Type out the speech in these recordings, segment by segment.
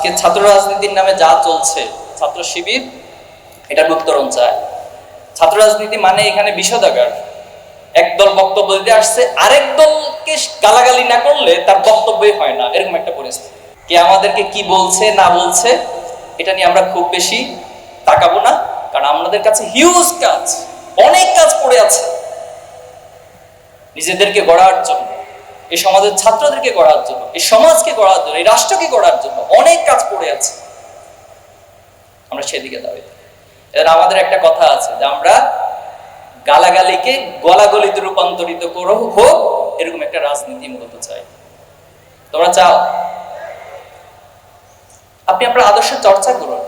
আজকে ছাত্র রাজনীতির নামে যা চলছে, ছাত্র শিবির, এটার উত্তরণ চায়। ছাত্র রাজনীতি মানে এখানে বিষদাগার। একদল বক্তব্য দিতে আসছে, আরেক দলকে গালাগালি না করলে তার বক্তব্যই হয় না, এরকম একটা পরিস্থিতি। কে আমাদেরকে কি বলছে, না বলছে, এটা নিয়ে আমরা খুব বেশি তাকাবো না, কারণ আমাদের কাছে হিউজ কাজ, অনেক কাজ পড়ে আছে। নিজেদেরকে গড়ার জন্য। এই সমাজের ছাত্রদেরকে গড়ার জন্য, এই সমাজকে গড়ার জন্য, এই রাষ্ট্রকে গড়ার জন্য অনেক কাজ পড়ে আছে। আমরা সেদিকে দাবি এবার আমাদের একটা কথা আছে যে আমরা গালাগালিকে গলাগলিতে রূপান্তরিত করো, হোক, এরকম একটা রাজনীতি মূলত চাই। তোমরা চাও? আপনি আপনার আদর্শ চর্চা করুন।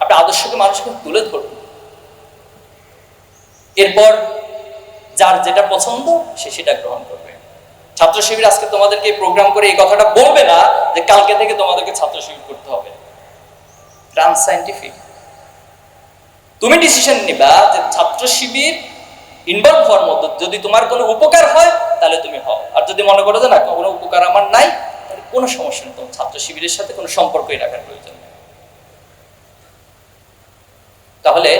আপনার আদর্শকে মানুষকে তুলে ধরুন। এরপর যার যেটা পছন্দ, সে সেটা গ্রহণ করবে। ছাত্র শিবির আজকে তোমাদেরকে প্রোগ্রাম করে এই কথাটা বলবে না যে কালকে থেকে তোমাদেরকে ছাত্র শিবির করতে হবে। তুমি ডিসিশন নিবা যে ছাত্র শিবির ইনভলভ হওয়ার মতো যদি তোমার কোনো উপকার হয়, তাহলে তুমি হও। আর যদি মনে করো যে না, কোনো উপকার আমার নাই, তাহলে কোনো সমস্যা নেই। তোমার ছাত্র শিবিরের সাথে কোনো সম্পর্কই রাখার প্রয়োজন নেই। তাহলে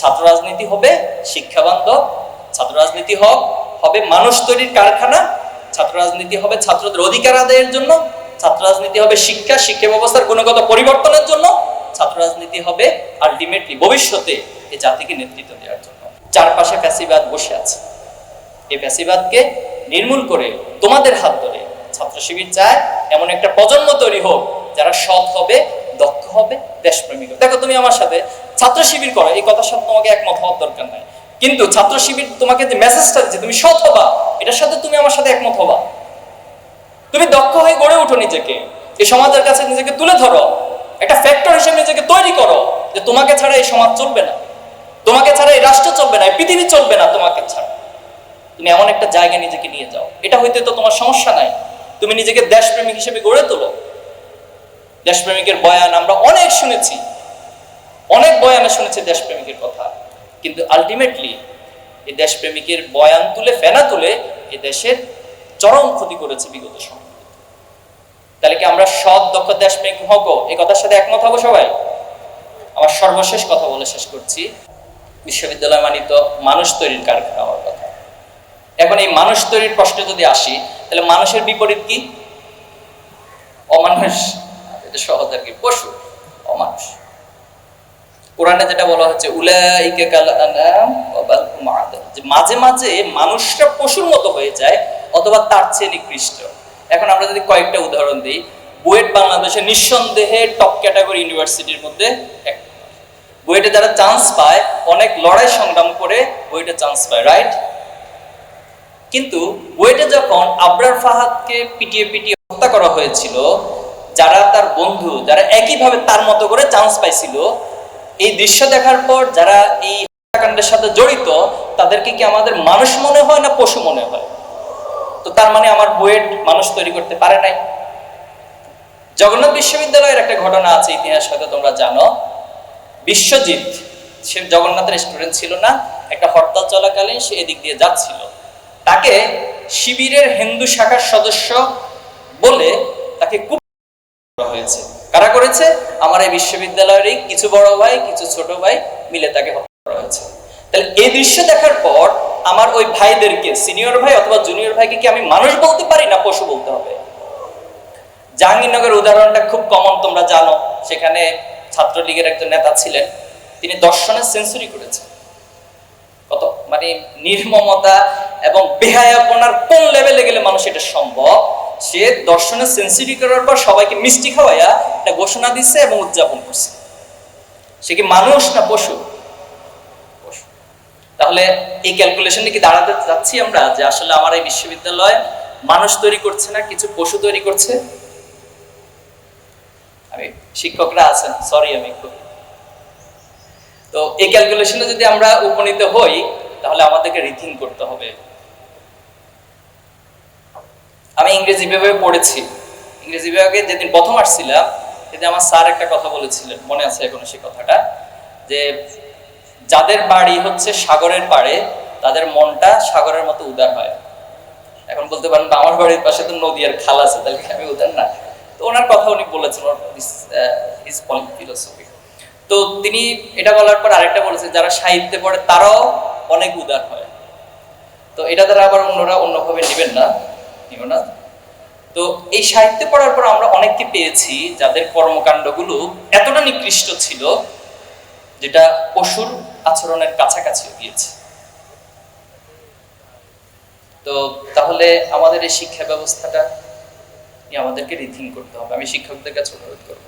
ছাত্র রাজনীতি হবে শিক্ষাবান্ধব ছাত্র রাজনীতি হোক, হবে মানুষ তৈরির কারখানা ছাত্র রাজনীতি হবে ছাত্রদের অধিকার আদায়ের জন্য ছাত্র রাজনীতি হবে শিক্ষা শিক্ষা ব্যবস্থার গুণগত পরিবর্তনের জন্য ছাত্র রাজনীতি হবে আলটিমেটলি ভবিষ্যতে এই জাতিকে নেতৃত্ব দেওয়ার জন্য। চারপাশে ফ্যাসিবাদ বসে আছে। এই ফ্যাসিবাদকে নির্মূল করে তোমাদের হাত ধরে ছাত্র শিবির চায়, এমন একটা প্রজন্ম তৈরি হোক যারা সৎ হবে, দক্ষ হবে, দেশপ্রেমিক। দেখো তুমি আমার সাথে, ছাত্র শিবির করো, এই কথার সাথে তোমাকে একমত হওয়ার দরকার নাই। কিন্তু ছাত্র শিবির তোমাকে যে মেসেজটা দিচ্ছে, তুমি সৎ হবা, এটার সাথে তুমি আমার সাথে একমত হবা। তুমি দক্ষ হয়ে গড়ে ওঠো নিজেকে। এই সমাজের কাছে নিজেকে তুলে ধরো। একটা ফ্যাক্টর হিসেবে নিজেকে তৈরি করো যে তোমাকে ছাড়া এই সমাজ চলবে না। তোমাকে ছাড়া এই রাষ্ট্র চলবে না, এই পৃথিবী চলবে না তোমাকে ছাড়া। তুমি এমন একটা জায়গায় নিজেকে নিয়ে যাও। এটা হইতে তো তোমার সমস্যা নাই। তুমি নিজেকে দেশপ্রেমিক হিসেবে গড়ে তোলো। দেশপ্রেমিকের বয়ান আমরা অনেক শুনেছি। অনেক বয়ানে শুনেছি দেশপ্রেমিকের কথা। কিন্তু আলটিমেটলি এই দেশপ্রেমিকের বয়ান তুলে, ফেনা তুলে এ দেশের চরম ক্ষতি করেছে বিগত সময়। তাহলে কি আমরা সৎ, দক্ষ দেশপ্রেমিক হব? এই কথার সাথে একমত হব সবাই? আমার সর্বশেষ কথা বলে শেষ করছি। বিশ্ববিদ্যালয় মানিত মানুষ তৈরির কারখানা হওয়ার কথা। এখন এই মানুষ তৈরির প্রশ্নে যদি আসি, তাহলে মানুষের বিপরীত কি? অমানুষ। এটা সহজ আর কি, পশু। অমানুষ। কোরআনে যেটা বলা হচ্ছে মাঝে মাঝে মানুষরা পশুর মতো হয়ে যায় অথবা তার চেয়ে নিকৃষ্ট। এখন আমরা যদি কয়েকটা উদাহরণ দিই, বুয়েট বাংলাদেশের নিঃসন্দেহে টপ ক্যাটাগরি ইউনিভার্সিটির মধ্যে এক বুয়েটে যারা চান্স পায়, অনেক লড়াই সংগ্রাম করে বুয়েটে চান্স পায় রাইট কিন্তু বুয়েটে যখন আবরার ফাহাদকে পিটিয়ে পিটিয়ে হত্যা করা হয়েছিল, যারা তার বন্ধু, যারা একইভাবে তার মতো করে চান্স পাইছিল এই দৃশ্য দেখার পর যারা এই হত্যাকাণ্ডের সাথে জড়িত, তাদেরকে কি আমাদের মানুষ মনে হয় না পশু মনে হয়? তো তার মানে আমার বুয়েট মানুষ তৈরি করতে পারে নাই। জগন্নাথ বিশ্ববিদ্যালয়ের একটা ঘটনা আছে ইতিহাস, হয়তো তোমরা জানো। বিশ্বজিৎ, সে জগন্নাথের স্টুডেন্ট ছিল না, একটা হরতাল চলাকালীন সে এদিক দিয়ে যাচ্ছিল। তাকে শিবিরের হিন্দু শাখার সদস্য বলে তাকে কুপ হয়েছে। কারা করেছে? আমার এই বিশ্ববিদ্যালয়েরই কিছু বড় ভাই, কিছু ছোট ভাই মিলে তাকে হত্যা করা হয়েছে। তাহলে এই দৃশ্য দেখার পর আমার ওই ভাইদেরকে সিনিয়র ভাই অথবা জুনিয়র ভাইকে কি আমি মানুষ বলতে পারি না পশু বলতে হবে? জাহাঙ্গীরনগর উদাহরণটা খুব কমন তোমরা জানো। সেখানে ছাত্রলীগের একজন নেতা ছিলেন। তিনি দর্শনে সেঞ্চুরি করেছেন। কত? মানে নির্মমতা এবং বেহায়াপনার কোন লেভেলে গেলে মানুষ এটা সম্ভব? সে দর্শনের সেঞ্চুরি করার পর সবাইকে মিষ্টি খাওয়াইয়া একটা ঘোষণা দিচ্ছে এবং উদযাপন করছে। সে কি মানুষ না পশু? তাহলে এই ক্যালকুলেশনে কি দাঁড়াতে যাচ্ছি আমরা যে আসলে আমার এই বিশ্ববিদ্যালয় মানুষ তৈরি করছে না, কিছু পশু তৈরি করছে? আমি শিক্ষকরা আছেন সরি আমি তো এই ক্যালকুলেশনে যদি আমরা উপনীত হই, তাহলে আমাদেরকে রিথিং করতে হবে। আমি ইংরেজি বিভাগে পড়েছি। ইংরেজি বিভাগে যেদিন প্রথম আসছিলাম, সেদিন আমার স্যার একটা কথা বলেছিলেন, মনে আছে এখনও সেই কথাটা, যে যাদের বাড়ি হচ্ছে সাগরের পাড়ে, তাদের মনটা সাগরের মতো উদার হয়। এখন বলতে পারেন আমার বাড়ির পাশে তো নদী আর খাল আছে, তাহলে আমি উদার না? তো ওনার কথা উনি বলেছেন ফিলোসফি তো তিনি এটা বলার পর আরেকটা বলেছেন, যারা সাহিত্যে পড়ে তারাও অনেক উদার হয়। তো এটা দ্বারা আবার অন্যরা অন্যভাবে নেবেন না। নিব না তো এই সাহিত্যে পড়ার পর আমরা অনেককে পেয়েছি যাদের কর্মকাণ্ডগুলো এতটা নিকৃষ্ট ছিল যেটা পশুর আচরণের কাছাকাছি গিয়েছে। তো তাহলে আমাদের এই শিক্ষা ব্যবস্থাটা আমাদেরকে রিথিং করতে হবে। আমি শিক্ষকদের কাছে অনুরোধ করব।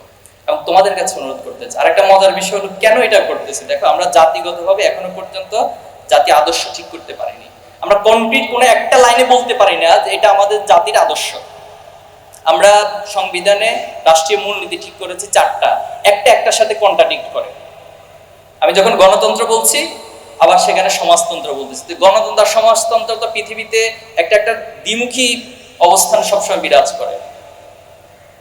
এবং তোমাদের কাছে অনুরোধ করতে চাই। আরেকটা মজার বিষয় হলো, কেন এটা করতেছি? দেখো, আমরা জাতিগতভাবে এখনও পর্যন্ত জাতি আদর্শ ঠিক করতে পারিনি। আমরা কনক্রিট কোনো একটা লাইনে বলতে পারি না, যে এটা আমাদের জাতির আদর্শ। আমরা সংবিধানে রাষ্ট্রীয় মূলনীতি ঠিক করেছি চারটা। একটা একটার সাথে কন্ট্রাডিক্ট করে। আমি যখন গণতন্ত্র বলছি, আবার সেখানে সমাজতন্ত্র বলতেছি। গণতন্ত্র আর সমাজতন্ত্র তো পৃথিবীতে একটা একটা দ্বিমুখী অবস্থান সবসময় বিরাজ করে।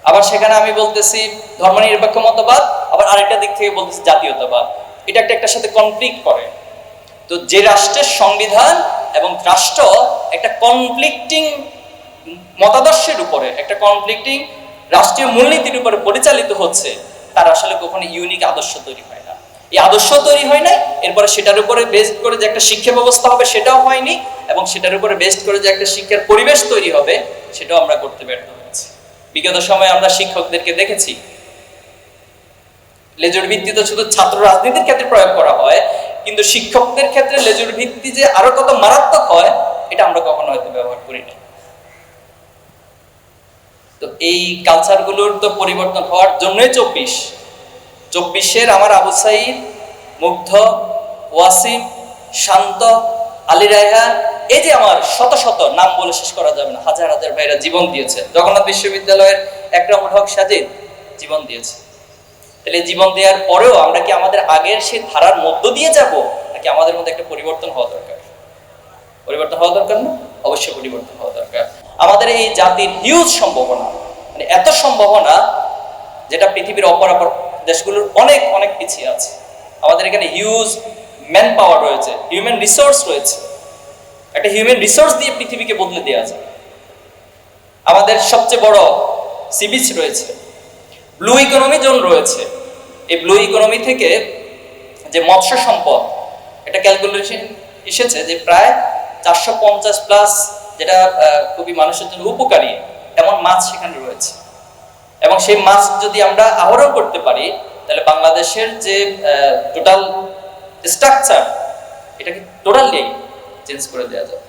আবার সেখানে আমি বলতেছি ধর্মনিরপেক্ষ মতবাদ, আবার আরেকটা দিক থেকে বলতেছি জাতীয়তাবাদ। এটা একটা একটার সাথে কনফ্লিক্ট করে। তো যে রাষ্ট্রের সংবিধান এবং রাষ্ট্র একটা কনফ্লিক্টিং মতাদর্শের উপরে, একটা কনফ্লিক্টিং রাষ্ট্রীয় মূলনীতির উপরে পরিচালিত হচ্ছে, তার আসলে কখনো ইউনিক আদর্শ তৈরি হয় না। এই আদর্শ তৈরি হয় না এরপরে সেটার উপরে বেস্ট করে যে একটা শিক্ষা ব্যবস্থা হবে সেটাও হয়নি এবং সেটার উপরে বেস্ট করে যে একটা শিক্ষার পরিবেশ তৈরি হবে, সেটাও আমরা করতে ব্যর্থ হয়েছি। বিগত সময়ে আমরা শিক্ষকদেরকে দেখেছি, লেজুর ভিত্তিতে শুধু ছাত্র রাজনীতির ক্ষেত্রে প্রয়োগ করা হয় কিন্তু শিক্ষকদের ক্ষেত্রে লেজুর ভিত্তি যে আরও কত মারাত্মক হয়, এটা আমরা কখনো হয়তো ব্যবহার করি না তো এই কালচারগুলোর তো পরিবর্তন হওয়ার জন্যই চব্বিশ। চব্বিশের আমার আবু সাইদ, মুগ্ধ, ওয়াসিম, শান্ত, আলী রায়হান এই যে আমার শত শত নাম বলে শেষ করা যাবে না, হাজার হাজার ভাইরা জীবন দিয়েছে। জগন্নাথ বিশ্ববিদ্যালয়ের একরামুল হক সাজিদ জীবন দিয়েছে। তাহলে জীবন দেওয়ার পরেও আমরা কি আমাদের আগের সেই ধারার মধ্য দিয়ে যাব? নাকি আমাদের মধ্যে একটা পরিবর্তন হওয়া দরকার? পরিবর্তন হওয়া দরকার না? অবশ্যই পরিবর্তন হওয়া দরকার। আমাদের এই জাতির হিউজ সম্ভাবনা মানে এত সম্ভাবনা যেটা পৃথিবীর অপর অপর দেশগুলোর অনেক অনেক পিছিয়ে আছে। আমাদের এখানে হিউজ ম্যান পাওয়ার রয়েছে হিউম্যান রিসোর্স রয়েছে। একটা হিউম্যান রিসোর্স দিয়ে পৃথিবীকে বদলে দেওয়া যায়। আমাদের সবচেয়ে বড় সি বিচ রয়েছে ব্লু ইকোনমি জোন রয়েছে। এই ব্লু ইকোনমি থেকে যে মৎস্য সম্পদ, এটা ক্যালকুলেশন এসেছে যে প্রায় চারশো পঞ্চাশ প্লাস যেটা খুবই মানুষের জন্য উপকারী, এমন মাছ সেখানে রয়েছে। এবং সেই মাছ যদি আমরা আহরণ করতে পারি, তাহলে বাংলাদেশের যে টোটাল স্ট্রাকচার এটাকে টোটালি চেঞ্জ করে দেওয়া যাবে।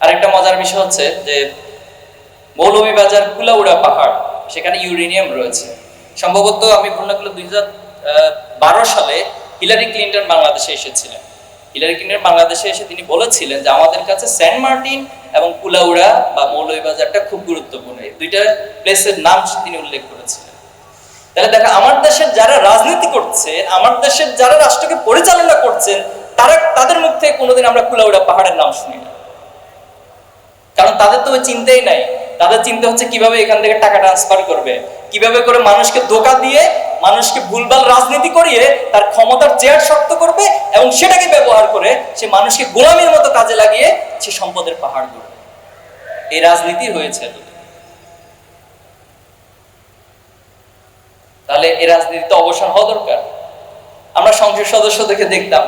আরেকটা মজার বিষয় হচ্ছে যে, মৌলভীবাজার কুলাউড়া পাহাড়, সেখানে ইউরেনিয়াম রয়েছে। সম্ভবত আমি ভুল না করলে দুই বারো সালে হিলারি ক্লিন্টন বাংলাদেশে এসেছিলেন। হিলারি ক্লিন্টন বাংলাদেশে এসে তিনি বলেছিলেন যে আমাদের কাছে সেন্ট মার্টিন এবং কুলাউড়া বা মৌলভীবাজারটা খুব গুরুত্বপূর্ণ। এই দুইটা প্লেসের নাম তিনি উল্লেখ করেছিলেন। তাহলে দেখো, আমার দেশের যারা রাজনীতি করছেন আমার দেশের যারা রাষ্ট্রকে পরিচালনা করছেন, তারা তাদের মুখ থেকে কোনোদিন আমরা কুলাউড়া পাহাড়ের নাম শুনি না। কারণ তাদের তো ওই চিন্তাই নাই। তাদের চিন্তা হচ্ছে কীভাবে এখান থেকে টাকা ট্রান্সফার করবে। কীভাবে করে মানুষকে ধোকা দিয়ে, মানুষকে ভুলভাল রাজনীতি করিয়ে তার ক্ষমতার চেয়ার শক্ত করবে এবং সেটাকে ব্যবহার করে সে মানুষকে গোলামের মতো কাজে লাগিয়ে সে সম্পদের পাহাড় গড়বে। এই রাজনীতি হয়েছে। তাহলে এই রাজনীতিতে অবসান হওয়া দরকার? আমরা সংসদ সদস্য দেখে দেখতাম,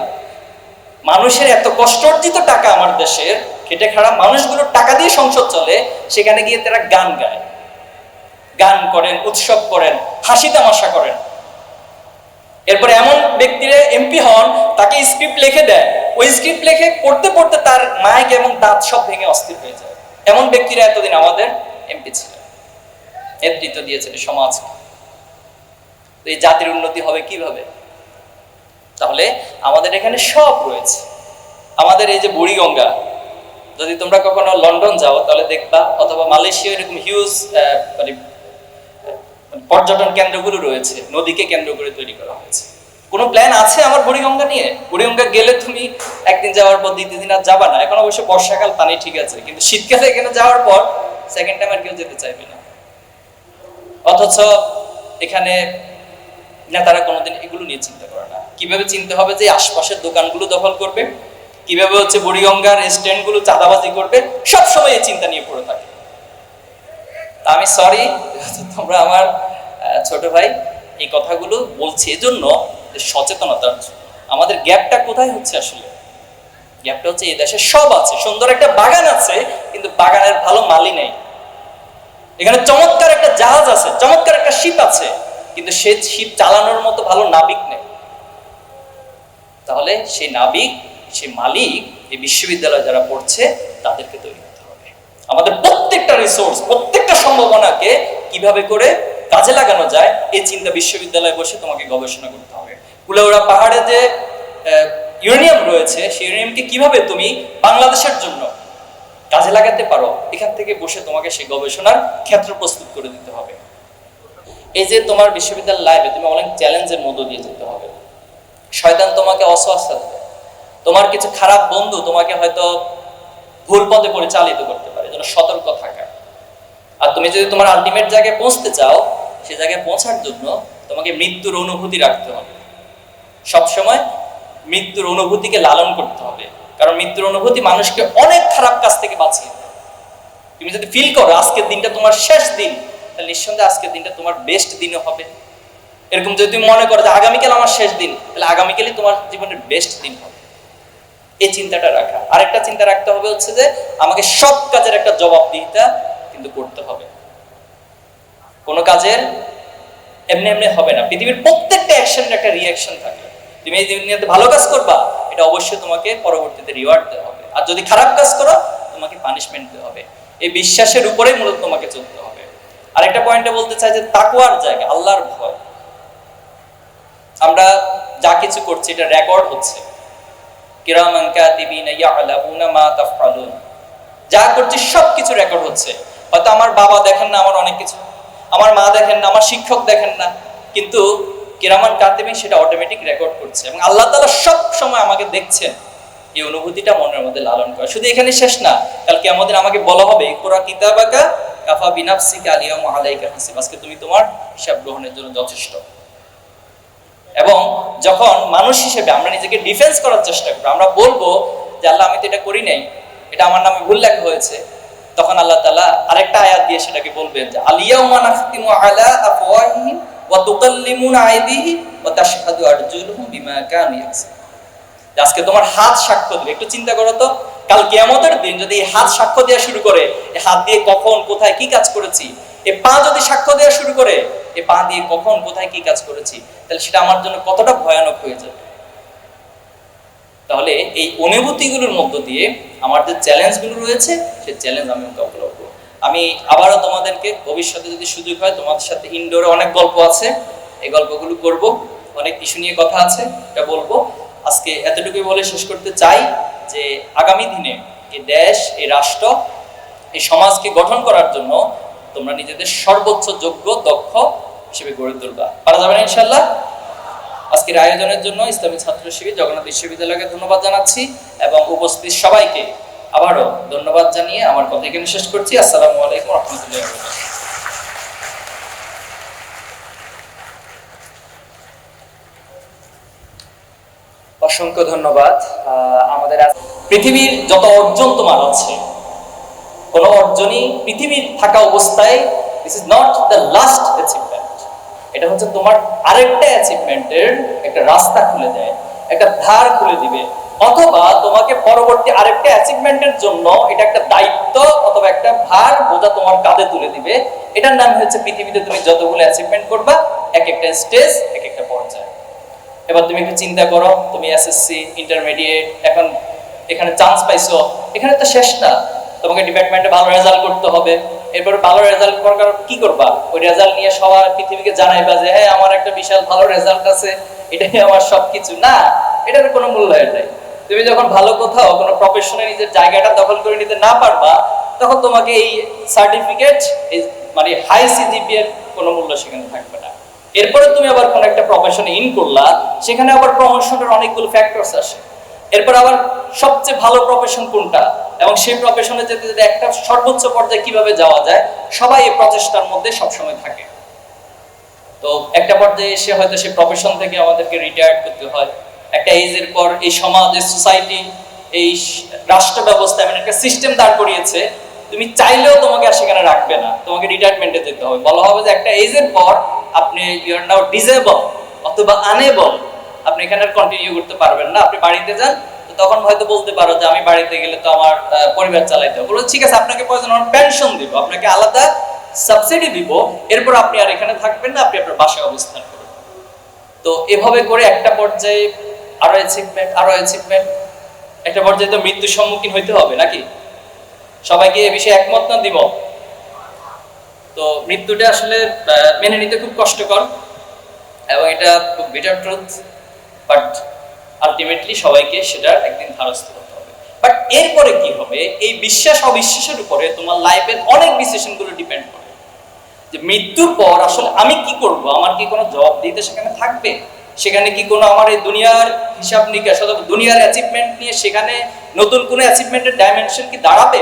মানুষের এত কষ্ট অর্জিত টাকা আমার দেশের, খেটে খারাপ মানুষগুলোর টাকা দিয়ে সংসদ চলে সেখানে গিয়ে তারা গান গায়। গান করেন, উৎসব করেন, হাসি তামাশা করেন। এরপরে এমন ব্যক্তিরা এমপি হন, তাকে স্ক্রিপ্ট লিখে দেয়। ওই স্ক্রিপ্ট লিখে পড়তে পড়তে তার মাইক এবং দাঁত সব ভেঙে অস্থির হয়ে যায়। এমন ব্যক্তিরা এতদিন আমাদের এমপি ছিলেন। নেতৃত্ব দিয়েছেন সমাজকে এই জাতির উন্নতি হবে কীভাবে? তাহলে আমাদের এখানে সব রয়েছে। আমাদের এই যে বুড়িগঙ্গা যদি তোমরা কখনো লন্ডন যাও, তাহলে দেখবা, অথবা মালয়েশিয়া এরকম হিউজ মানে পর্যটন কেন্দ্রগুলো রয়েছে, নদীকে কেন্দ্র করে তৈরি করা হয়েছে। কোনো প্ল্যান আছে আমার বুড়িগঙ্গা নিয়ে? বুড়িগঙ্গা গেলে তুমি একদিন যাওয়ার পর, দ্বিতীয় দিন আর যাবা না। এখন অবশ্য বর্ষাকাল, পানি ঠিক আছে, কিন্তু শীতকালে এখানে যাওয়ার পর সেকেন্ড টাইম আর কেউ যেতে চাইবে না। অথচ এখানে নেতারা কোনোদিন এগুলো নিয়ে চিন্তা করে না। কীভাবে চিন্তা হবে যে আশপাশের দোকানগুলো দখল করবে? কীভাবে হচ্ছে বুড়িগঙ্গার রেস্টুরেন্টগুলো চাঁদাবাজি করবে, সব সময় এই চিন্তা নিয়ে পড়ে থাকে। আমি সরি তোমরা আমার ছোট ভাই, এই কথাগুলো বলছি, এজন্য সচেতনতার আমাদের গ্যাপটা কোথায় হচ্ছে আসলে? গ্যাপটা হচ্ছে এই দেশে সব আছে, সুন্দর একটা বাগান আছে, কিন্তু বাগানের ভালো মালি নেই। এখানে চমৎকার একটা জাহাজ আছে, চমৎকার একটা শিপ আছে, কিন্তু সে শিপ চালানোর মতো ভালো নাবিক নেই। তাহলে সেই নাবিক সেই মালিক এই বিশ্ববিদ্যালয়ে যারা পড়ছে, তাদেরকে তৈরি করতে হবে। আমাদের প্রত্যেকটা রিসোর্স প্রত্যেকটা সম্ভাবনাকে কীভাবে করে কাজে লাগানো যায় এই চিন্তা বিশ্ববিদ্যালয়ে বসে তোমাকে গবেষণা করতে হবে। কুলেওড়া পাহাড়ে যে ইউরেনিয়াম রয়েছে, সেই ইউরেনিয়ামকে কীভাবে তুমি বাংলাদেশের জন্য কাজে লাগাতে পারো, এখান থেকে বসে তোমাকে সেই গবেষণার ক্ষেত্র প্রস্তুত করে দিতে হবে। এই যে তোমার বিশ্ববিদ্যালয় লাইফে তুমি অনেক চ্যালেঞ্জের মধ্য দিয়ে যেতে হবে। শয়তান তোমাকে অসহস্তা দেবে। তোমার কিছু খারাপ বন্ধু তোমাকে হয়তো ভুল পথে পরিচালিত করতে পারে, যেন সতর্ক থাকা আর তুমি যদি তোমার আলটিমেট জায়গায় পৌঁছতে চাও, সে জায়গায় পৌঁছার জন্য তোমাকে মৃত্যুর অনুভূতি রাখতে হবে। সবসময় মৃত্যুর অনুভূতিকে লালন করতে হবে। কারণ মৃত্যুর অনুভূতি মানুষকে অনেক খারাপ কাজ থেকে বাঁচিয়ে তুমি যদি ফিল করো, আজকের দিনটা তোমার শেষ দিন, তাহলে নিঃসন্দেহে আজকের দিনটা তোমার বেস্ট দিনও হবে। এরকম যদি তুমি মনে করো যে আগামীকাল আমার শেষ দিন, তাহলে আগামীকালই তোমার জীবনের বেস্ট দিন হবে। এই চিন্তাটা রাখা। আরেকটা চিন্তা রাখতে হবে হচ্ছে যে, আমাকে সব কাজের একটা জবাবদিহিতা কিন্তু করতে হবে। কোন কাজের এমনি এমনি হবে না। পৃথিবীর প্রত্যেকটা অ্যাকশনের একটা রিয়াকশন থাকে তুমি এই দুনিয়াতে ভালো কাজ করবা, এটা অবশ্যই তোমাকে পরবর্তীতে রিওয়ার্ড দেওয়া হবে। আর যদি খারাপ কাজ করো, তোমাকে পানিশমেন্ট দেওয়া হবে। এই বিশ্বাসের উপরেই মূলত তোমাকে চলতে হবে। আরেকটা পয়েন্টে বলতে চাই যে তাকুয়ার জায়গা, আল্লাহর ভয়। আমরা যা কিছু করছি, এটা রেকর্ড হচ্ছে। কিরামান কাতিবিনা ইয়ালামুনা মা তাফআলুন। যা করছি সব কিছু রেকর্ড হচ্ছে। হয়তো আমার বাবা দেখেন না, আমার অনেক কিছু। আমার মা দেখেন না, আমার শিক্ষক দেখেন না। কিন্তু কিরামান কাতিবিন সেটা অটোমেটিক রেকর্ড করছে এবং আল্লাহ তাআলা সব সময় আমাকে দেখছেন। এই অনুভূতিটা মনের মধ্যে লালন করা। শুধু এখানে শেষ না, কালকে আমাদের আমাকে বলা হবে কোরা কিতাবাকা কাফা বিনাফসিকা আলিয়াম আলাইকা হাসিব। আজকে তুমি তোমার হিসাব গ্রহণের জন্য যথেষ্ট। এবং যখন মানুষ হিসেবে আমরা নিজেকে ডিফেন্স করার চেষ্টা করব, আমরা বলব যে, আল্লাহ, আমি তো এটা করি নাই। এটা আমার নামে ভুল লেখা হয়েছে। তখন আল্লাহ তালা আরেকটা আয়াত দিয়ে সেটাকে বলবেন যে আলিয়াউমা নাখতিমু আজকে তোমার হাত সাক্ষ্য দিবে। একটু চিন্তা করো তো, কাল কিয়ামতের দিন যদি এই হাত সাক্ষ্য দেওয়া শুরু করে হাত দিয়ে কখন, কোথায় কি কাজ করেছি, এই পা যদি সাক্ষ্য দেওয়া শুরু করে এই পা দিয়ে কখন, কোথায় কি কাজ করেছি, তাহলে সেটা আমার জন্য কতটা ভয়ানক হয়ে যাবে? তাহলে এই অনুভূতিগুলোর মধ্য দিয়ে আমার যে চ্যালেঞ্জগুলো রয়েছে সেই চ্যালেঞ্জ আমি মোকাবিলা করব। আমি আবারও তোমাদেরকে ভবিষ্যতে যদি সুযোগ হয়, তোমাদের সাথে ইনডোরে অনেক গল্প আছে, এই গল্পগুলো করব। অনেক ইস্যু নিয়ে কথা আছে, এটা বলব। আজকে এতটুকুই বলে শেষ করতে চাই যে, আগামী দিনে এই দেশ এই রাষ্ট্র এই সমাজকে গঠন করার জন্য তোমরা নিজেদের সর্বোচ্চ যোগ্য, দক্ষ হিসেবে গড়ে তুলবা। পারা যাবে না ইনশাল্লাহ আজকের আয়োজনের জন্য ইসলামী ছাত্র শিবির, জগন্নাথ বিশ্ববিদ্যালয়কে ধন্যবাদ জানাচ্ছি এবং উপস্থিত সবাইকে আবারও ধন্যবাদ জানিয়ে আমার কথা এখানে শেষ করছি। আসসালামু আলাইকুম রহমতুল্লাহ অসংখ্য ধন্যবাদ। আমাদের পৃথিবীর যত অর্জন তোমার আছে কোন অর্জনই পৃথিবীর থাকা অবস্থায় this is not the last achievement এটা হচ্ছে তোমার আরেকটা অ্যাচিভমেন্টের একটা রাস্তা খুলে দেয়, একটা ধার খুলে দিবে। অথবা তোমাকে পরবর্তী আরেকটা অ্যাচিভমেন্টের জন্য এটা একটা দায়িত্ব অথবা একটা ভার বোঝা তোমার কাঁধে তুলে দিবে। এটার নাম হচ্ছে পৃথিবীতে তুমি যতগুলো অ্যাচিভমেন্ট করবা এক একটা স্টেজ এক একটা পর্যায়ে। এবার তুমি একটু চিন্তা করো, তুমি এসএসসি ইন্টারমিডিয়েট এখন এখানে চান্স পাইছো। এখানে তো শেষ না। তোমাকে ডিপার্টমেন্টে ভালো রেজাল্ট করতে হবে। এরপর ভালো রেজাল্ট করার কি করবা? ওই রেজাল্ট নিয়ে সবার পৃথিবীকে জানাইবা যে হ্যাঁ আমার একটা বিশাল ভালো রেজাল্ট আছে, এটাই আমার সবকিছু। না, এটার কোনো মূল্যায়ন নাই। তুমি যখন ভালো কোথাও, কোনো প্রফেশনে নিজের জায়গাটা দখল করে নিতে না পারবা, তখন তোমাকে এই সার্টিফিকেট মানে হাই সিজিপি এর কোনো মূল্য সেখানে থাকবে না। এরপরে তুমি আবার কোনো একটা প্রফেশনে ইন করলা, সেখানে আবার প্রমোশনের অনেকগুলো ফ্যাক্টরস আসে। এরপর আবার সবচেয়ে ভালো প্রফেশন কোনটা? এবং সেই প্রফেশনে যেতে যেতে একটা সর্বোচ্চ পর্যায়ে কীভাবে যাওয়া যায়? সবাই এই প্রচেষ্টার মধ্যে সবসময় থাকে। তো একটা পর্যায়ে এসে হয়তো সেই প্রফেশন থেকে আমাদেরকে রিটায়ার করতে হয়। একটা এজের পর এই সমাজ, এই সোসাইটি এই রাষ্ট্র ব্যবস্থা, এমন একটা সিস্টেম দাঁড় করিয়েছে। তুমি চাইলেও তোমাকে আর সেখানে রাখবে না। তোমাকে রিটায়ারমেন্টে যেতে হবে। বলা হবে যে একটা এজের পর আপনি ইউ আর নাও ডিজেবল অথবা আনেবল আপনি এখানে কন্টিনিউ করতে পারবেন না। আপনি বাড়িতে যান, তো তখন হয়তো বলতে পারো যে আমি বাড়িতে গেলে তো আমার পরিবার চালাইতে হবে। বলো ঠিক আছে, আপনাকে প্রয়োজন আমার পেনশন দিব, আপনাকে আলাদা সাবসিডি দিব। এরপর আপনি আর এখানে থাকবেন না, আপনি আপনার বাসায় অবস্থান করবেন তো এভাবে করে একটা পর্যায়ে আরও অ্যাচিভমেন্ট আরও অ্যাচিভমেন্ট একটা পর্যায়ে তো মৃত্যুর সম্মুখীন হইতে হবে নাকি? সবাইকে এ বিষয়ে একমত না দিব তো মৃত্যুটা আসলে মেনে নিতে খুব কষ্টকর, এবং এটা খুব বিটার ট্রুথ বাট আলটিমেটলি সবাইকে সেটা একদিন ধারস্থ হতে হবে। বাট এরপরে কি হবে? এই বিশ্বাস অবিশ্বাসের উপরে তোমার লাইফের অনেক ডিসিশনগুলো ডিপেন্ড করে। যে মৃত্যুর পর আসলে আমি কি করব? আমার কি কোনো জবাব দিতে সেখানে থাকবে? সেখানে কি কোনো আমার এই দুনিয়ার হিসাব নিকাশ অথবা দুনিয়ার অ্যাচিভমেন্ট নিয়ে সেখানে নতুন কোনো অ্যাচিভমেন্টের ডাইমেনশন কি দাঁড়াবে?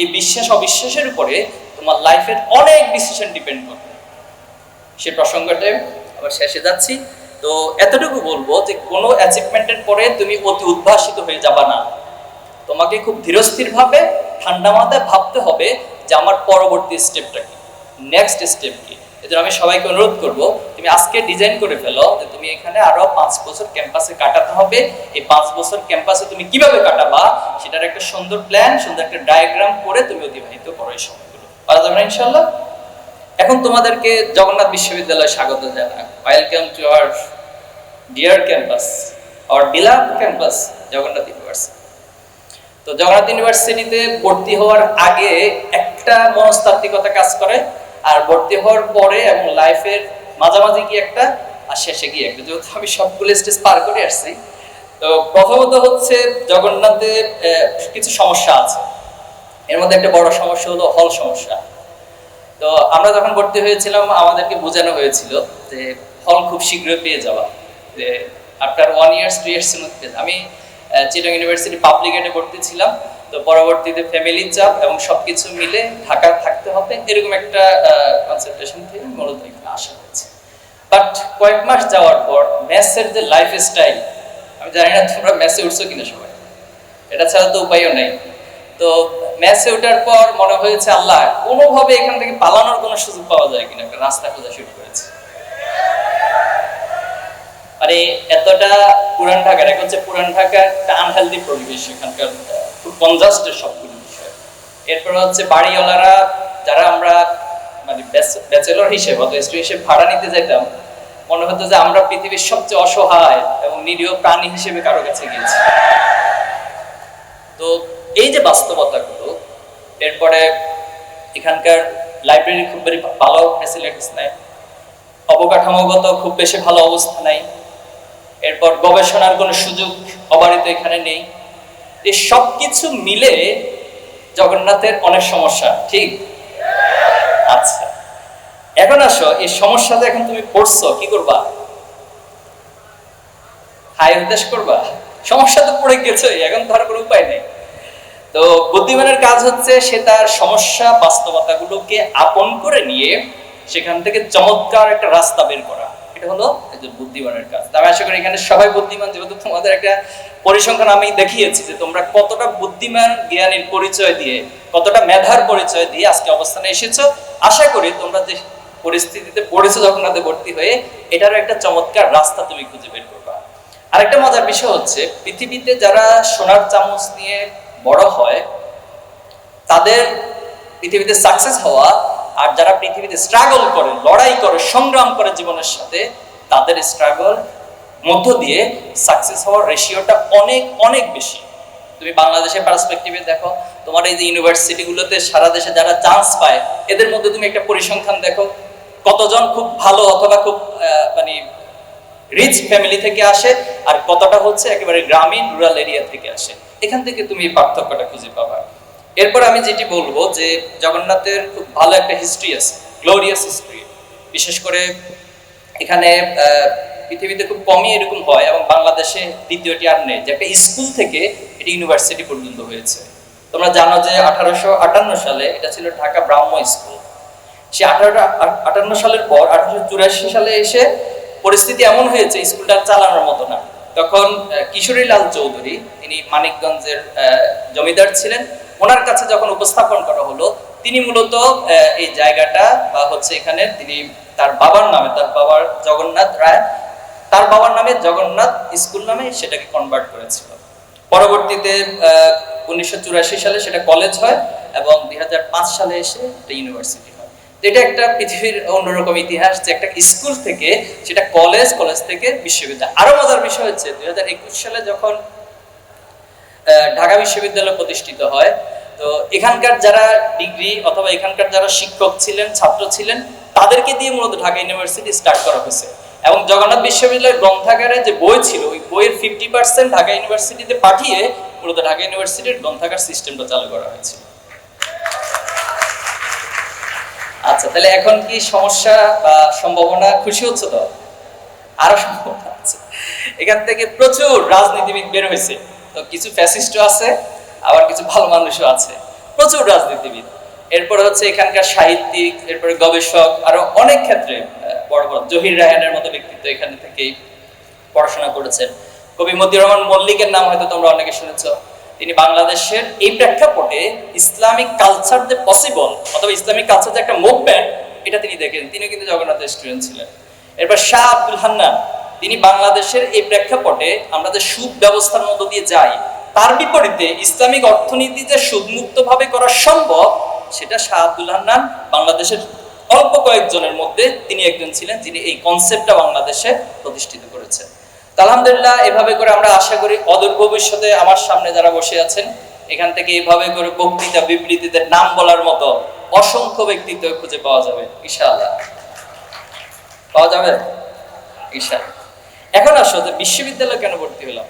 এই বিশ্বাস অবিশ্বাসের উপরে তোমার লাইফের অনেক ডিসিশন ডিপেন্ড করবে। সে প্রসঙ্গটা আবার শেষে যাচ্ছি। তো এতটুকু বলব যে কোনো অ্যাচিভমেন্টের পরে তুমি অতি উদ্ভাসিত হয়ে যাবা না। তোমাকে খুব ধীরস্থিরভাবে ঠান্ডা মাথায় ভাবতে হবে যে আমার পরবর্তী স্টেপটা কি। নেক্সট স্টেপ কি। এজন্য আমি সবাইকে অনুরোধ করব, তুমি আজকে ডিজাইন করে ফেলো যে তুমি এখানে আরও পাঁচ বছর ক্যাম্পাসে কাটাতে হবে। এই পাঁচ বছর ক্যাম্পাসে তুমি কীভাবে কাটাবা, সেটার একটা সুন্দর প্ল্যান সুন্দর একটা ডায়াগ্রাম করে তুমি অতিবাহিত করো এই সময়গুলো। পারা যাবে না ইনশাল্লাহ এখন তোমাদেরকে জগন্নাথ বিশ্ববিদ্যালয়ে স্বাগত জানাই। Welcome to our dear campus our beloved campus Jagannath university তো জগন্নাথ ইউনিভার্সিটিতে ভর্তি হওয়ার আগে একটা মনস্তাত্ত্বিকতা কাজ করে আর ভর্তি হওয়ার পরে এবং লাইফের মাঝামাঝি গিয়ে একটা আর শেষে গিয়ে একটা। যেহেতু আমি সবগুলো স্টেজ পার করে আসছি তো প্রথমত হচ্ছে জগন্নাথের আহ, কিছু সমস্যা আছে। এর মধ্যে একটা বড় সমস্যা হলো হল সমস্যা। তো আমরা যখন ভর্তি হয়েছিলাম, আমাদেরকে বোঝানো হয়েছিল যে ফল খুব শীঘ্রই পেয়ে যাওয়া, যে after one years two years আমি চিটাং ইউনিভার্সিটি পাবলিকেটে ভর্তি ছিলাম, তো পরবর্তীতে ফ্যামিলি চাপ এবং সবকিছু মিলে ঢাকা থাকতে হবে, এরকম একটা কনসেন্ট্রেশন থেকে মূলত এখানে আসা হয়েছে। বাট কয়েক মাস যাওয়ার পর ম্যাথসের যে লাইফ স্টাইল আমি জানি না তোমরা ম্যাথসে উঠছো কিনা সবাই, এটা ছাড়া তো উপায়ও নেই। তো ম্যাচে ওঠার পর মনে হয়েছে, আল্লাহ, কোনোভাবে এখান থেকে পালানোর কোনো সুযোগ পাওয়া যায় কিনা, একটা রাস্তা খোঁজা শুরু করেছে। মানে এতটা পুরান ঢাকার, এক হচ্ছে পুরান ঢাকার একটা আনহেলদি পরিবেশ এখানকার, খুব কনজাস্টেড সবগুলো বিষয়। এরপর হচ্ছে বাড়িওয়ালারা, যারা আমরা মানে ব্যাচেলর হিসেবে, অথবা স্টুডেন্ট হিসেবে ভাড়া নিতে যেতাম মনে হতো যে আমরা পৃথিবীর সবচেয়ে অসহায় এবং নিরীহ প্রাণী হিসেবে কারও কাছে গিয়েছি। তো এই যে বাস্তবতাগুলো এরপরে এখানকার লাইব্রেরি খুব ভালো ফ্যাসিলিটিস নাই অবকাঠামোগত খুব বেশি ভালো অবস্থা নাই। এরপর গবেষণার কোনো সুযোগ অবারিত এখানে নেই। এই সব কিছু মিলে জগন্নাথের অনেক সমস্যা, ঠিক? আচ্ছা এখন আসো, এই সমস্যাতে এখন তুমি পড়ছো, কি করবা? হাই উদ্দেশ করবা? সমস্যা তো পড়ে গেছে এখন তো আর কোনো উপায় নেই। তো বুদ্ধিমানের কাজ হচ্ছে সে তার সমস্যা বাস্তবতাগুলোকে আপন করে নিয়ে সেখান থেকে চমৎকার একটা রাস্তা বের করা। এটা হলো একজন বুদ্ধিমানের কাজ। তবে আশা করি এখানে সবাই বুদ্ধিমান, যেহেতু তোমাদের একটা পরিসংখ্যান আমি দেখিয়েছি যে তোমরা কতটা বুদ্ধিমান জ্ঞানীর পরিচয় দিয়ে, কতটা মেধার পরিচয় দিয়ে আজকে অবস্থানে এসেছ। আশা করি তোমরা যে পরিস্থিতিতে পড়েছো যখন তাতে ভর্তি হয়ে, এটারও একটা চমৎকার রাস্তা তুমি খুঁজে বের করবা। আরেকটা মজার বিষয় হচ্ছে, পৃথিবীতে যারা সোনার চামচ নিয়ে বড় হয়, তাদের পৃথিবীতে সাকসেস হওয়া আর যারা পৃথিবীতে স্ট্রাগল করে, লড়াই করে, সংগ্রাম করে জীবনের সাথে, তাদের স্ট্রাগল মধ্য দিয়ে সাকসেস হওয়ার রেশিওটা অনেক অনেক বেশি। তুমি বাংলাদেশের পার্সপেক্টিভে দেখো, তোমার এই যে ইউনিভার্সিটিগুলোতে সারা দেশে যারা চান্স পায়, এদের মধ্যে তুমি একটা পরিসংখ্যান দেখো, কতজন খুব ভালো অথবা খুব মানে রিচ ফ্যামিলি থেকে আসে, আর কতটা হচ্ছে একেবারে গ্রামীণ রুরাল এরিয়া থেকে আসে। এখান থেকে তুমি এই পার্থক্যটা খুঁজে পাবা। এরপর আমি যেটি বলব যে জগন্নাথের খুব ভালো একটা হিস্ট্রি আছে গ্লোরিয়াস হিস্ট্রি বিশেষ করে এখানে পৃথিবীতে খুব কমই এরকম হয় এবং বাংলাদেশে দ্বিতীয়টি আর নেই। যে একটা স্কুল থেকে এটি ইউনিভার্সিটি পর্যন্ত হয়েছে। তোমরা জানো যে আঠারোশো আটান্ন সালে এটা ছিল ঢাকা ব্রাহ্ম স্কুল সে আঠারো আটান্ন সালের পর আঠারোশো চুরাশি সালে এসে পরিস্থিতি এমন হয়েছে স্কুলটা চালানোর মতো না। তখন আহ, কিশোরীলাল চৌধুরী তিনি মানিকগঞ্জের জমিদার ছিলেন। ওনার কাছে যখন উপস্থাপন করা হলো তিনি মূলত এই জায়গাটা বা হচ্ছে এখানে তিনি তার বাবার নামে তার বাবার জগন্নাথ রায় তার বাবার নামে জগন্নাথ স্কুল নামে সেটাকে কনভার্ট করেছিল। পরবর্তীতে উনিশশো চুরাশি সালে সেটা কলেজ হয় এবং দুই হাজার পাঁচ সালে এসে এটা ইউনিভার্সিটি এটা একটা পৃথিবীর অন্যরকম ইতিহাস, যে একটা স্কুল থেকে, সেটা কলেজ কলেজ থেকে বিশ্ববিদ্যালয়। আরও মজার বিষয় হচ্ছে, দুই সালে যখন ঢাকা বিশ্ববিদ্যালয় প্রতিষ্ঠিত হয়, তো এখানকার যারা ডিগ্রি অথবা এখানকার যারা শিক্ষক ছিলেন, ছাত্র ছিলেন, তাদেরকে দিয়ে মূলত ঢাকা ইউনিভার্সিটি স্টার্ট করা হয়েছে। এবং জগন্নাথ বিশ্ববিদ্যালয়ের গ্রন্থাগারে যে বই ছিল, ওই বইয়ের ফিফটি পার্সেন্ট ঢাকা ইউনিভার্সিটিতে পাঠিয়ে মূলত ঢাকা ইউনিভার্সিটির গ্রন্থাগার সিস্টেমটা চালু করা হয়েছিল আচ্ছা তাহলে এখন কি সমস্যা বা সম্ভাবনা খুশি হচ্ছে তো? আরও সম্ভাবনা আছে। এখান থেকে প্রচুর রাজনীতিবিদ বের হয়েছে। তো কিছু ফ্যাসিস্টও আছে, আবার কিছু ভালো মানুষও আছে। প্রচুর রাজনীতিবিদ। এরপরে হচ্ছে এখানকার সাহিত্যিক, এরপরে গবেষক, আরও অনেক ক্ষেত্রে বড় বড়। জহির রায়হানের মতো ব্যক্তিত্ব এখানে থেকেই পড়াশোনা করেছেন। কবি মতিউর রহমান মল্লিকের নাম হয়তো তোমরা অনেকে শুনেছ। তিনি বাংলাদেশের এই প্রেক্ষাপটে ইসলামিক কালচার যে পসিবল অথবা ইসলামিক কালচার যে একটা মুভমেন্ট এটা তিনি দেখেন। তিনি কিন্তু জগন্নাথের স্টুডেন্ট ছিলেন। এরপর শাহ আব্দুল হান্নান, তিনি বাংলাদেশের এই প্রেক্ষাপটে আমরা যে সুদ ব্যবস্থার মধ্য দিয়ে যাই, তার বিপরীতে ইসলামিক অর্থনীতি যে সুদমুক্ত ভাবে করা সম্ভব, সেটা শাহ আব্দুল হান্নান বাংলাদেশের অল্প কয়েকজনের মধ্যে তিনি একজন ছিলেন, যিনি এই কনসেপ্টটা বাংলাদেশে প্রতিষ্ঠিত করেছেন। আলহামদুলিল্লাহ, এভাবে করে আমরা আশা করি অদূর ভবিষ্যতে আমার সামনে যারা বসে আছেন, এখান থেকে এভাবে করে বক্তৃতা, বিবৃতিতে নাম বলার মতো অসংখ্য ব্যক্তিত্ব খুঁজে পাওয়া যাবে, ইনশাআল্লাহ। পাওয়া যাবে? ইনশাআল্লাহ। এখন আসো, যে বিশ্ববিদ্যালয় কেন ভর্তি হলাম?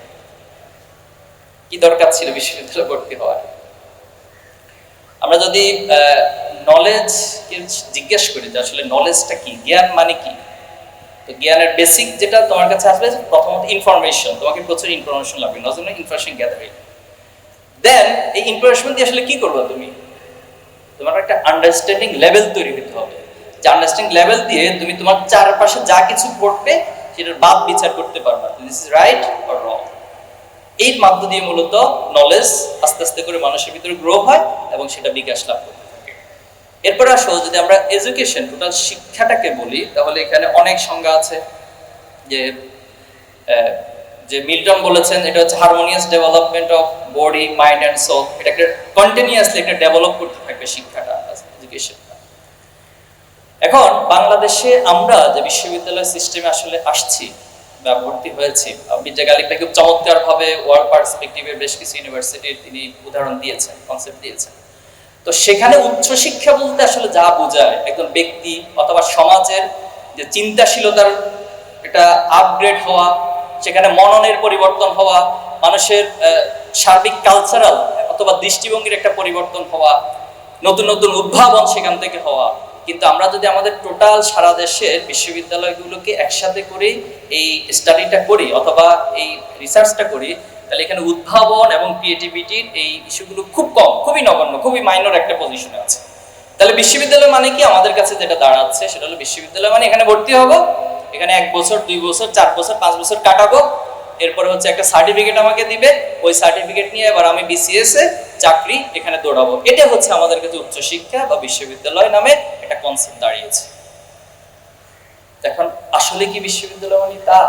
কি দরকার ছিল বিশ্ববিদ্যালয়ে ভর্তি হওয়ার? আমরা যদি নলেজ জিজ্ঞেস করি যে আসলে নলেজটা কি, জ্ঞান মানে কি? তো জ্ঞানের বেসিক যেটা তোমার কাছে আসবে, প্রথমত ইনফরমেশন তোমাকে প্রচুর ইনফরমেশন লাগবে নজর ইনফরমেশন গ্যাদারিং দেন এই ইনফরমেশন দিয়ে আসলে কি করবে তুমি? তোমার একটা আন্ডারস্ট্যান্ডিং লেভেল তৈরি হতে হবে। যে আন্ডারস্ট্যান্ডিং লেভেল দিয়ে তুমি তোমার চারপাশে যা কিছু পড়বে সেটার বাদ বিচার করতে পারবা this is right or wrong এই মাধ্য দিয়ে মূলত নলেজ আস্তে আস্তে করে মানুষের ভিতরে গ্রো হয় এবং সেটা বিকাশ লাভ থাকে এরপর আসো, যদি আমরা এডুকেশন টোটাল শিক্ষাটাকে বলি, তাহলে এখানে অনেক সংজ্ঞা আছে। যে যে মিল্টন বলেছেন, এটা হচ্ছে harmonious development of body mind and soul এটাকে কন্টিনিউয়াসলি একটা ডেভেলপ করতে থাকবে শিক্ষাটা এডুকেশনটা এখন, বাংলাদেশে আমরা যে বিশ্ববিদ্যালয় সিস্টেমে আসলে আসছি বা ভর্তি হয়েছি মির্জা গালিবটা খুব চমৎকার ভাবে ওয়ার্ল্ড পার্সপেক্টিভের বেশ কিছু ইউনিভার্সিটির তিনি উদাহরণ দিয়েছেন কনসেপ্ট দিয়েছেন। তো সেখানে উচ্চ শিক্ষা বলতে আসলে যা বোঝায়, একজন ব্যক্তি অথবা সমাজের যে চিন্তাশীলতার এটা আপগ্রেড হওয়া, সেখানে মননের পরিবর্তন হওয়া, মানুষের সার্বিক কালচারাল অথবা দৃষ্টিভঙ্গির একটা পরিবর্তন হওয়া, নতুন নতুন উদ্ভাবন সেখান থেকে হওয়া। কিন্তু আমরা যদি আমাদের টোটাল সারা দেশের বিশ্ববিদ্যালয়গুলোকে একসাথে করে এই স্টাডিটা করি অথবা এই রিসার্চটা করি তাহলে এখানে উদ্ভাবন এবং ক্রিয়েটিভিটির এই ইস্যুগুলো খুব কম, খুবই নগণ্য, খুবই মাইনর একটা পজিশনে আছে। তাহলে বিশ্ববিদ্যালয় মানে কি? আমাদের কাছে যেটা দাঁড়াচ্ছে সেটা হলো বিশ্ববিদ্যালয় মানে এখানে ভর্তি হব, এখানে এক বছর, দুই বছর, চার বছর, পাঁচ বছর কাটাবো। এরপরে হচ্ছে একটা সার্টিফিকেট আমাকে দিবে, ওই সার্টিফিকেট নিয়ে এবার আমি বিসিএস এ চাকরি এখানে দৌড়াবো। এটা হচ্ছে আমাদের কাছে উচ্চশিক্ষা বা বিশ্ববিদ্যালয় নামে একটা কনসেপ্ট দাঁড়িয়েছে। এখন আসলে কি বিশ্ববিদ্যালয় মানে তা?